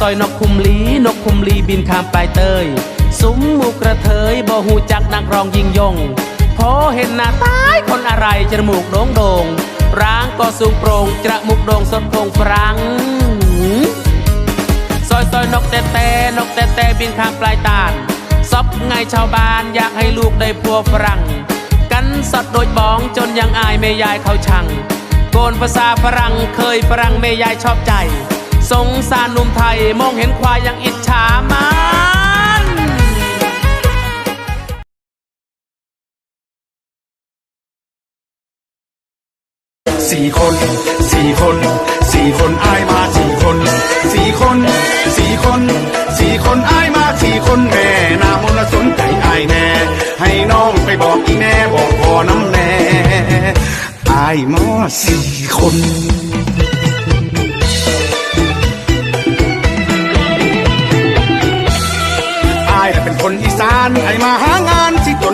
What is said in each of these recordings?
ซอยนกคุมลีนกคุมลีบินข้ามปลายเตยซุ้มหมูกระเทยบ่หูจักนักร้องยิงยงพอเห็นหน้าตายคนอะไรจมูกโด่งโด่งร่างก็สูงโปร่งจมูกโด่งสดพงฟรังซอยซอยนกแต่แต่นกแต่แต่บินข้ามปลายตาลซบไงชาวบ้านอยากให้ลูกได้พัวฝรั่ง กันสดโดยบ้องจนยังอายแม่ยายเขาชัง โกนภาษาฝรั่งเคยฝรั่งแม่ยายชอบใจ สงสารหนุ่มไทย มองเห็นควายยังอิจฉามันสี่คนสี่คนสี่คนอายมาสี่คนสี่คนสี่คนสี่คนอายมาสี่คนแม่นามนสนใจอายแน่ ให้น้องไปบอกอีแน่บอกพอน้ำแน่อายมาสี่คน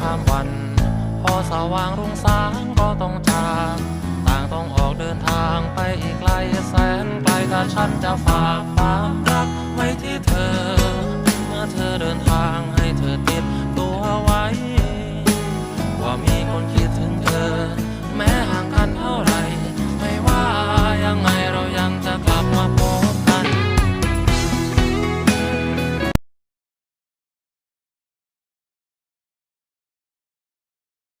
ข้ามวัน พอสว่างรุ่งสางก็ต้องจากต่างต้องออกเดินทางไปอีกไกลแสนไกลแต่ฉันจะฝากความรักไว้ที่เธอ เมื่อเธอเดินทาง